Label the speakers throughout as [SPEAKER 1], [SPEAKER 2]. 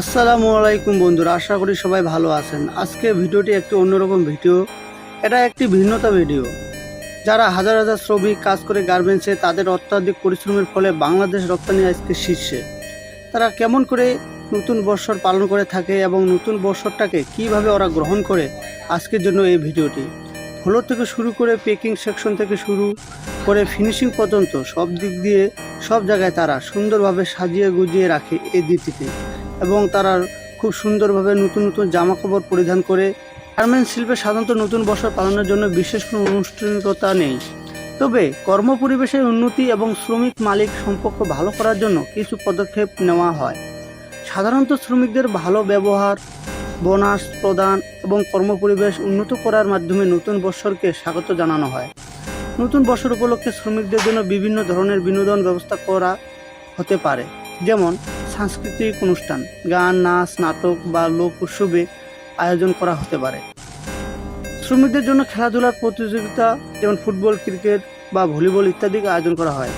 [SPEAKER 1] আসসালামু আলাইকুম বন্ধুরা, আশা করি সবাই ভালো আছেন। আজকে ভিডিওটি একটি অন্যরকম ভিডিও। এটা একটি ভিন্নতা ভিডিও। যারা হাজার হাজার শ্রমিক কাজ করে গার্মেন্টসে, তাদের অত্যাধিক পরিশ্রমের ফলে বাংলাদেশ রপ্তানি আজকে শীর্ষে। তারা কেমন করে নতুন বৎসর পালন করে থাকে এবং নতুন বৎসরটাকে কীভাবে ওরা গ্রহণ করে, আজকের জন্য এই ভিডিওটি। হলো থেকে শুরু করে পেকিং সেকশন থেকে শুরু করে ফিনিশিং পর্যন্ত সব দিক দিয়ে সব জায়গায় তারা সুন্দরভাবে সাজিয়ে গুজিয়ে রাখে এই দিতিতে এবং তারা খুব সুন্দরভাবে নতুন নতুন জামা কাপড় পরিধান করে। গার্মেন্টস শিল্পে সাধারণত নতুন বছর পালনের জন্য বিশেষ কোনো আনুষ্ঠানিকতা নেই। তবে কর্ম পরিবেশের উন্নতি এবং শ্রমিক মালিক সম্পর্ক ভালো করার জন্য কিছু পদক্ষেপ নেওয়া হয়। সাধারণত শ্রমিকদের ভালো ব্যবহার, বোনাস প্রদান এবং কর্মপরিবেশ উন্নত করার মাধ্যমে নতুন বছরকে স্বাগত জানানো হয়। নতুন বছর উপলক্ষে শ্রমিকদের জন্য বিভিন্ন ধরনের বিনোদন ব্যবস্থা করা হতে পারে। যেমন সাংস্কৃতিক অনুষ্ঠান, গান, নাচ, নাটক বা লোক উৎসবে আয়োজন করা হতে পারে। শ্রমিকদের জন্য খেলাধুলার প্রতিযোগিতা যেমন ফুটবল, ক্রিকেট বা ভলিবল ইত্যাদি আয়োজন করা হয়।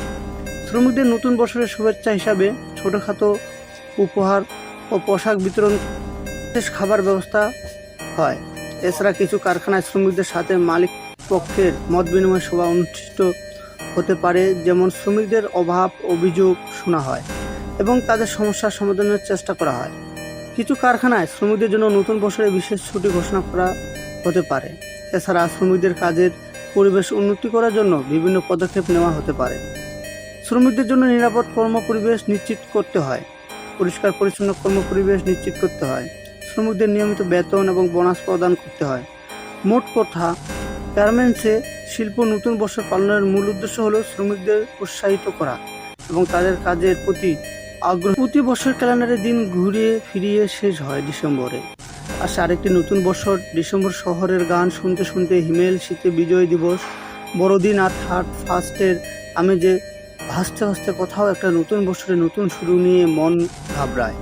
[SPEAKER 1] শ্রমিকদের নতুন বছরের শুভেচ্ছা হিসাবে ছোটোখাটো উপহার ও পোশাক বিতরণ বিশেষ খাবার ব্যবস্থা হয়। এছাড়া কিছু কারখানায় শ্রমিকদের সাথে মালিক পক্ষের মত বিনিময় সভা অনুষ্ঠিত হতে পারে, যেমন শ্রমিকদের অভাব অভিযোগ শোনা হয়। এবং তাদের সমস্যার সমাধানের চেষ্টা করা হয়। কিছু কারখানায় শ্রমিকদের জন্য নতুন বছরে বিশেষ ছুটি ঘোষণা করা হতে পারে। এছাড়া শ্রমিকদের কাজের পরিবেশ উন্নতি করার জন্য বিভিন্ন পদক্ষেপ নেওয়া হতে পারে। শ্রমিকদের জন্য নিরাপদ কর্ম পরিবেশ নিশ্চিত করতে হয়। পরিষ্কার, পরিচ্ছন্ন কর্ম পরিবেশ নিশ্চিত করতে হয়। শ্রমিকদের নিয়মিত বেতন এবং বোনাস প্রদান করতে হয়। মোট কথা, গার্মেন্টসে শিল্প নতুন বছর পালনের মূল উদ্দেশ্য হলো শ্রমিকদের উৎসাহিত করা এবং তাদের কাজের প্রতি আগ্রহ। প্রতি বছর ক্যালেন্ডারের দিন ঘুরিয়ে ফিরিয়ে শেষ হয় ডিসেম্বরে। আসে আরেকটি নতুন বছর, ডিসেম্বর শহরের গান শুনতে শুনতে হিমেল, শীতে বিজয় দিবস, বড়দিন আর থার্ড ফার্স্টের আমি যে ভাসতে ভাসতে কোথাও একটা নতুন বছরে নতুন শুরু নিয়ে মন ঘাবড়ায়।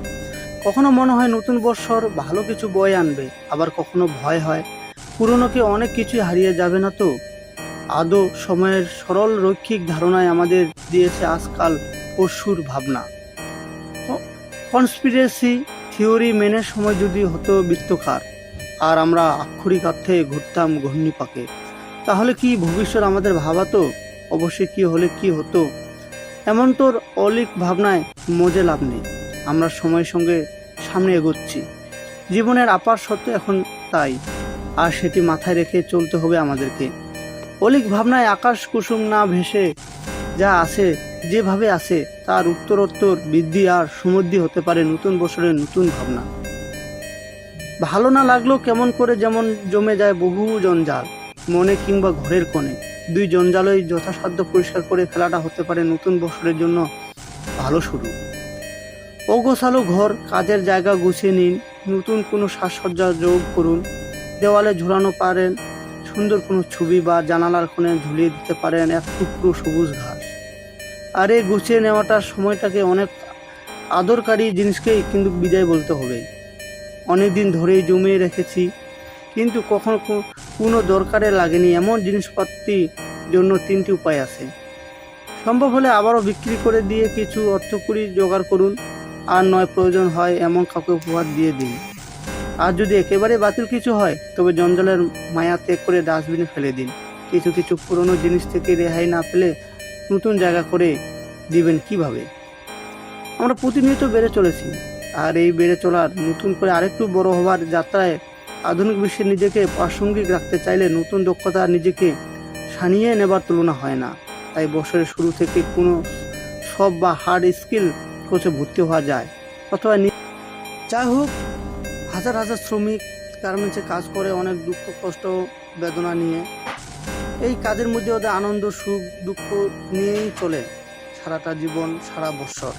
[SPEAKER 1] কখনো মনে হয় নতুন বছর ভালো কিছু বয়ে আনবে, আবার কখনো ভয় হয়। পুরনোকে অনেক কিছুই হারিয়ে যাবে না তো? আদৌ সময়ের সরল রৈখিক ধারণায় আমাদের দিয়েছে আজকাল পশুর ভাবনা। কনস্পিরেসি থিওরি মেনে সময় যদি হতো বৃত্তকার আর আমরা আক্ষরিক অর্থে ঘুরতাম ঘূর্ণিপাকে, তাহলে কি ভবিষ্যৎ আমাদের ভাবাতো? অবশ্যই কি হলে কি হতো? এমন তোর অলিক ভাবনায় মজে লাভ নেই। আমরা সময়ের সঙ্গে সামনে এগোচ্ছি। জীবনের আপার সত্য এখন তাই, আর সেটি মাথায় রেখে চলতে হবে আমাদেরকে। অলিক ভাবনায় আকাশ কুসুম না ভেসে যা আছে, যেভাবে আছে, তার উত্তরোত্তর বৃদ্ধি আর সমৃদ্ধি হতে পারে নতুন বছরের নতুন ভাবনা। ভালো না লাগলেও কেমন করে যেমন জমে যায় বহু জঞ্জাল, মনে কিংবা ঘরের কোণে। দুই জঞ্জালই যথাসাধ্য পরিষ্কার করে ফেলাটা হতে পারে নতুন বছরের জন্য ভালো শুরু। অগোছালো ঘর, কাজের জায়গা গুছিয়ে নিন, নতুন কোনো সাজসজ্জা যোগ করুন, দেওয়ালে ঝুলানো পারেন, সুন্দর কোনো ছবি বা জানালার কোণে ঝুলিয়ে দিতে পারেন, এক টুকরো সবুজ ঘাস। আর এই গুছিয়ে নেওয়াটা সময়টাকে অনেক আদরকারী জিনিসকেই কিন্তু বিদায় বলতে হবে। অনেক দিন ধরেই জমিয়ে রেখেছি, কিন্তু কখনো কোনো দরকারে লাগেনি। এমন জিনিসপাতির জন্য তিনটি উপায় আছে। সম্ভব হলে আবারও বিক্রি করে দিয়ে কিছু অর্থকরী জোগাড় করুন। আর নয়, প্রয়োজন হয় এমন কাউকে উপহার দিয়ে দিন। আর যদি একেবারে বাতিল কিছু হয়, তবে জঞ্জালের মায়া ত্যাগ করে ডাস্টবিনে ফেলে দিন। কিছু কিছু পুরনো জিনিস থেকে রেহাই না পেলে নতুন জায়গা করে দিবেন কীভাবে? আমরা প্রতিনিয়ত বেড়ে চলেছি। আর এই বেড়ে চলার নতুন করে আরেকটু বড় হবার যাত্রায় আধুনিক বিশ্বে নিজেকে প্রাসঙ্গিক রাখতে চাইলে নতুন দক্ষতা নিজেকে সানিয়ে নেবার তুলনা হয় না। তাই বছরের শুরু থেকে কোনো সব বা হার্ড স্কিল কোচে ভর্তি হওয়া যায়। অথবা যাই হোক, হাজার হাজার শ্রমিক গার্মেন্টসে কাজ করে অনেক দুঃখ, কষ্ট, বেদনা নিয়ে এই কাজের মধ্যে ওদের আনন্দ, সুখ, দুঃখ নিয়েই চলে সারাটা জীবন, সারা বছর।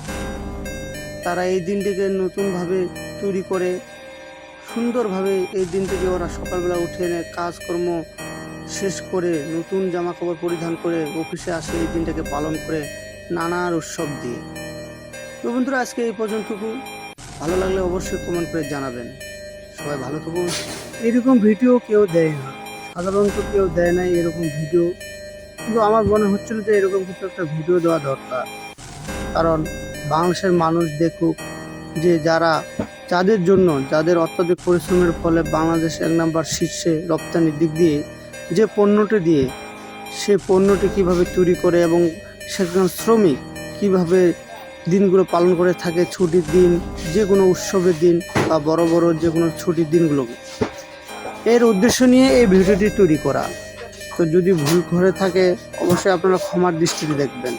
[SPEAKER 1] তারা এই দিনটিকে নতুনভাবে তৈরি করে, সুন্দরভাবে এই দিনটিকে ওরা সকালবেলা উঠে এনে কাজকর্ম শেষ করে নতুন জামা কাপড় পরিধান করে অফিসে আসে, এই দিনটাকে পালন করে নানার উৎসব দিয়ে। তো বন্ধুরা, আজকে এই পর্যন্তটুকু। ভালো লাগলে অবশ্যই কমেন্ট করে জানাবেন। সবাই ভালো থাকুন। এরকম ভিডিও কেউ দেয় না। সাধারণত কেউ দেয় নাই এরকম ভিডিও। কিন্তু আমার মনে হচ্ছিল যে এরকম কিছু একটা ভিডিও দেওয়া দরকার। কারণ বাংলাদেশের মানুষ দেখুক যে যারা যাদের জন্য, যাদের অত্যাধিক পরিশ্রমের ফলে বাংলাদেশ এক নাম্বার শীর্ষে রপ্তানির দিক দিয়ে যে পণ্যটি দিয়ে সে পণ্যটি কীভাবে তৈরি করে এবং সেখানে শ্রমিক কীভাবে দিনগুলো পালন করে থাকে, ছুটির দিন, যে কোনো উৎসবের দিন বা বড় বড় যে কোনো ছুটির দিনগুলোকে। এর উদ্দেশ্য নিয়ে এই ভিডিওটি তৈরি করা। তো যদি ভুল করে থাকে, অবশ্যই আপনারা ক্ষমার দৃষ্টিতে দেখবেন।